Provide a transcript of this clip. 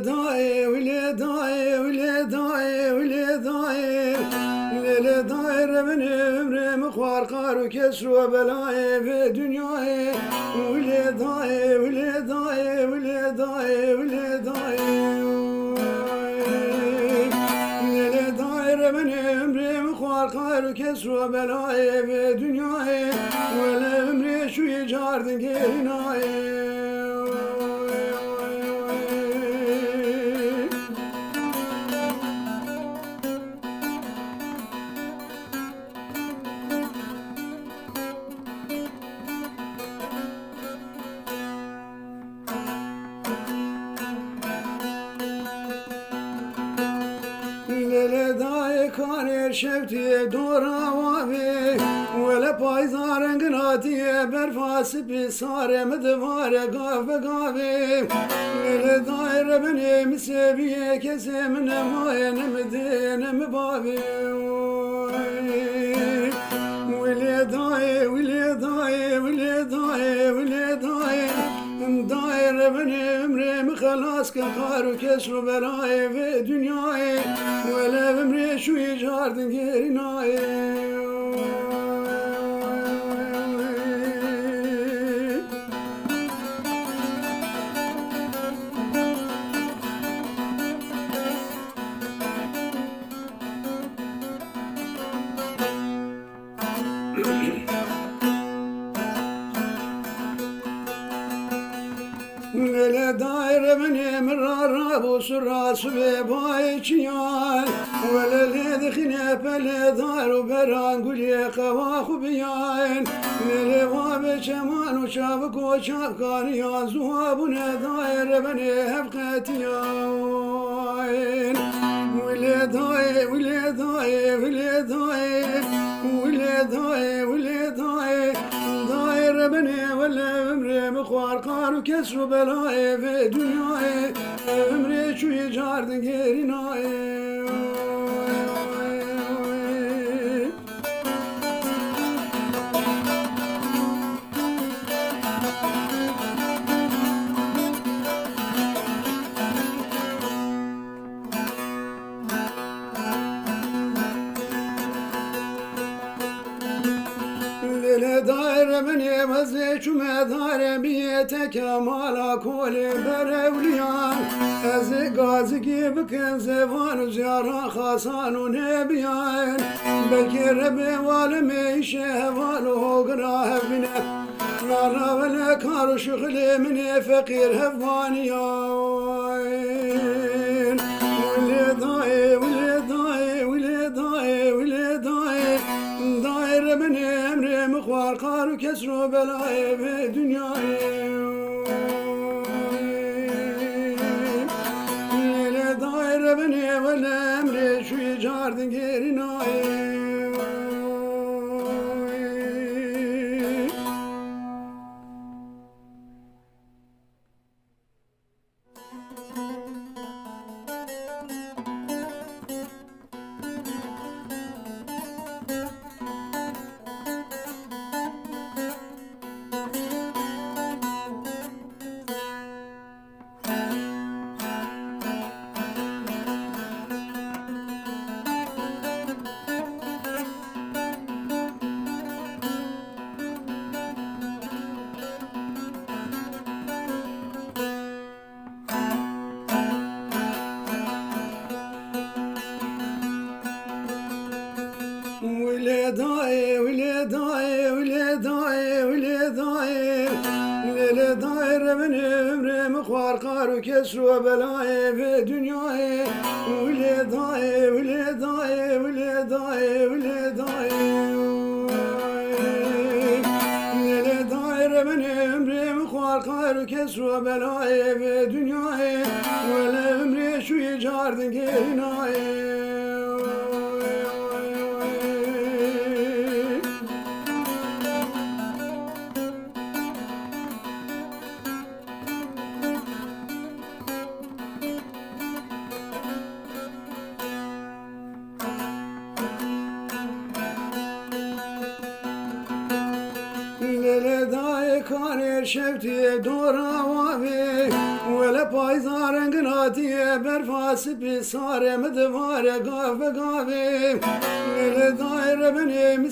dae ule dae ule dae ule dae ule le dae remen ömrem khar karu kesru belae ve dünyae ule dae ule dae ule dae ule dae من عمري مخوار خير كسر بلاي في دنياي ولا عمري شو يجار دنقيناي şevtiye dora vavi Vele payzaren gınatiye berfası bir sare medvare gave gave. Lele daire beni seviye kesem ne maye ne mi de daire beni ömrümü halas kıl karu kesru belayı ve dünyayı. Vele ömrü şu bu sırası ve bay çiyan Vele le dkhine pele daru beran gulye kavahu biyan Lele vabe çeman uçav koçav kar ya zuha bu ne daire beni hep katiyan Vele kuar karu kesru belayı ve dünyayı ömrü şu yecardın gerinayı beni mezle çüme daire biyete kemala koli berevliyan. Ez gazi gibi kın zevan ziyara hasanu nebiyan. Belki Rabbi valimi şehval hogra hevine Nara vele karışık limini fakir hevvaniyan karu kesru belayı ve dünyayı Lele daire beni vele emri şu icardın gerinayı Vile daye, vile daye Lele daire beni ömrümü kuar karu kesru belayı ve dünyayı. Vile daye, vile daye, vile daye, vile daye Lele daire beni ömrümü kuar karu kesru belayı ve dünyayı. Vele ömrü şu icardın gerinayı Lele şevtiye dora vavi Vele payza rengin atiye berfası bir sare mi divare gave gave Lele daire beni mi